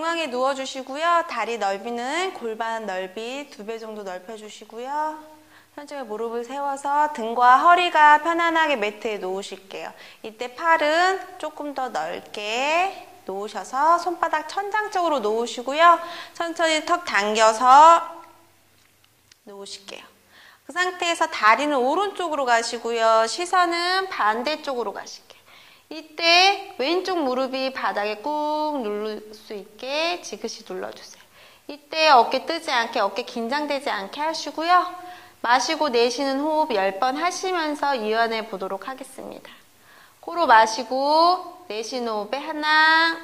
중앙에 누워주시고요. 다리 넓이는 골반 넓이 두 배 정도 넓혀주시고요. 천천히 무릎을 세워서 등과 허리가 편안하게 매트에 놓으실게요. 이때 팔은 조금 더 넓게 놓으셔서 손바닥 천장 쪽으로 놓으시고요. 천천히 턱 당겨서 놓으실게요. 그 상태에서 다리는 오른쪽으로 가시고요. 시선은 반대쪽으로 가실게요. 이때 왼쪽 무릎이 바닥에 꾹 누를 수 있게 지그시 눌러주세요. 이때 어깨 뜨지 않게 어깨 긴장되지 않게 하시고요. 마시고 내쉬는 호흡 10번 하시면서 이완해 보도록 하겠습니다. 코로 마시고 내쉬는 호흡에 하나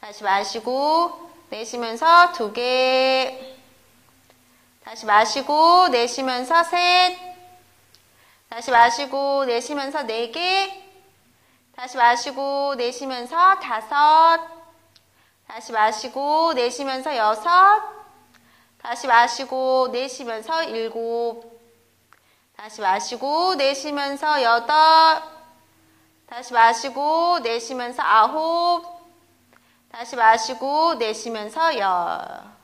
다시 마시고 내쉬면서 두 개 다시 마시고 내쉬면서 셋 다시 마시고 내쉬면서 네개 다시 마시고 내쉬면서 다섯. 다시 마시고 내쉬면서 여섯. 다시 마시고 내쉬면서 일곱. 다시 마시고 내쉬면서 여덟. 다시 마시고 내쉬면서 아홉. 다시 마시고 내쉬면서 열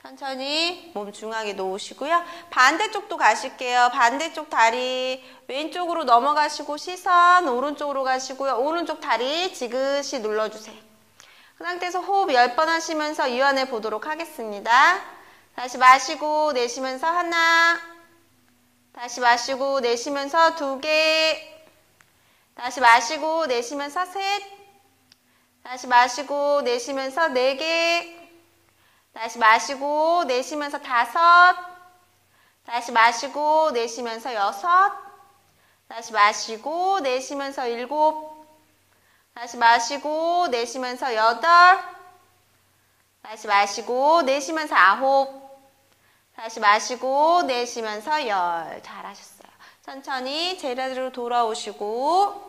천천히 몸 중앙에 놓으시고요. 반대쪽도 가실게요. 반대쪽 다리 왼쪽으로 넘어가시고 시선 오른쪽으로 가시고요. 오른쪽 다리 지그시 눌러주세요. 그 상태에서 호흡 10번 하시면서 이완해 보도록 하겠습니다. 다시 마시고 내쉬면서 하나 다시 마시고 내쉬면서 두 개 다시 마시고 내쉬면서 셋 다시 마시고 내쉬면서 네 개 다시 마시고 내쉬면서 다섯. 다시 마시고 내쉬면서 여섯. 다시 마시고 내쉬면서 일곱. 다시 마시고 내쉬면서 여덟. 다시 마시고 내쉬면서 아홉. 다시 마시고 내쉬면서 열. 잘하셨어요. 천천히 제자리로 돌아오시고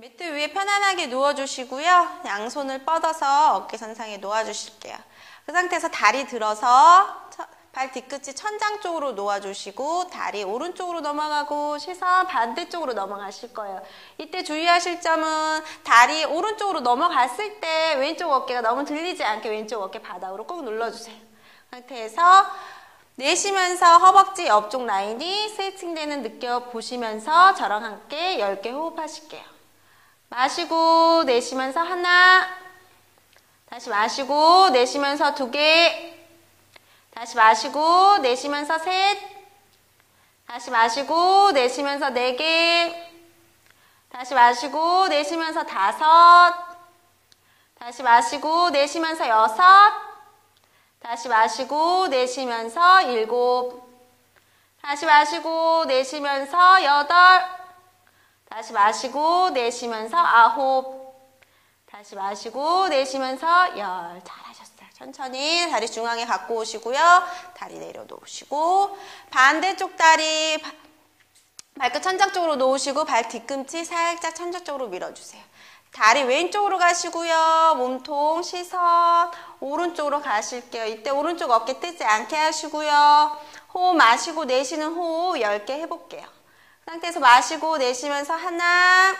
매트 위에 편안하게 누워주시고요. 양손을 뻗어서 어깨선상에 놓아주실게요. 그 상태에서 다리 들어서 발 뒤끝이 천장 쪽으로 놓아주시고 다리 오른쪽으로 넘어가고 시선 반대쪽으로 넘어가실 거예요. 이때 주의하실 점은 다리 오른쪽으로 넘어갔을 때 왼쪽 어깨가 너무 들리지 않게 왼쪽 어깨 바닥으로 꾹 눌러주세요. 그 상태에서 내쉬면서 허벅지 옆쪽 라인이 스트레칭되는 느껴보시면서 저랑 함께 10개 호흡하실게요. 마시고 내쉬면서 하나. 다시 마시고 내쉬면서 두 개. 다시 마시고 내쉬면서 셋. 다시 마시고 내쉬면서 네 개. 다시 마시고 내쉬면서 다섯. 다시 마시고 내쉬면서 여섯. 다시 마시고 내쉬면서 일곱. 다시 마시고 내쉬면서 여덟 다시 마시고 내쉬면서 아홉 다시 마시고 내쉬면서 열 잘하셨어요. 천천히 다리 중앙에 갖고 오시고요. 다리 내려놓으시고 반대쪽 다리 발끝 천장 쪽으로 놓으시고 발 뒤꿈치 살짝 천장 쪽으로 밀어주세요. 다리 왼쪽으로 가시고요. 몸통, 시선 오른쪽으로 가실게요. 이때 오른쪽 어깨 뜨지 않게 하시고요. 호흡 마시고 내쉬는 호흡 10개 해볼게요. 그 상태에서 마시고 내쉬면서 하나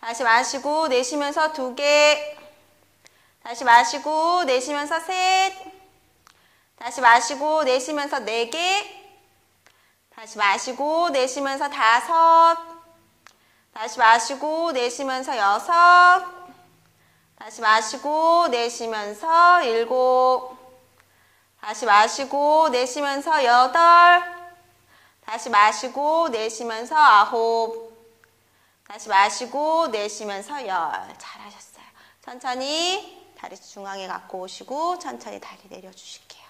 다시 마시고 내쉬면서 두 개 다시 마시고 내쉬면서 셋 다시 마시고 내쉬면서 네 개 다시 마시고 내쉬면서 다섯 다시 마시고 내쉬면서 여섯 다시 마시고 내쉬면서 일곱 다시 마시고 내쉬면서 여덟 다시 마시고 내쉬면서 아홉 다시 마시고 내쉬면서 열 잘하셨어요. 천천히 다리 중앙에 갖고 오시고 천천히 다리 내려주실게요.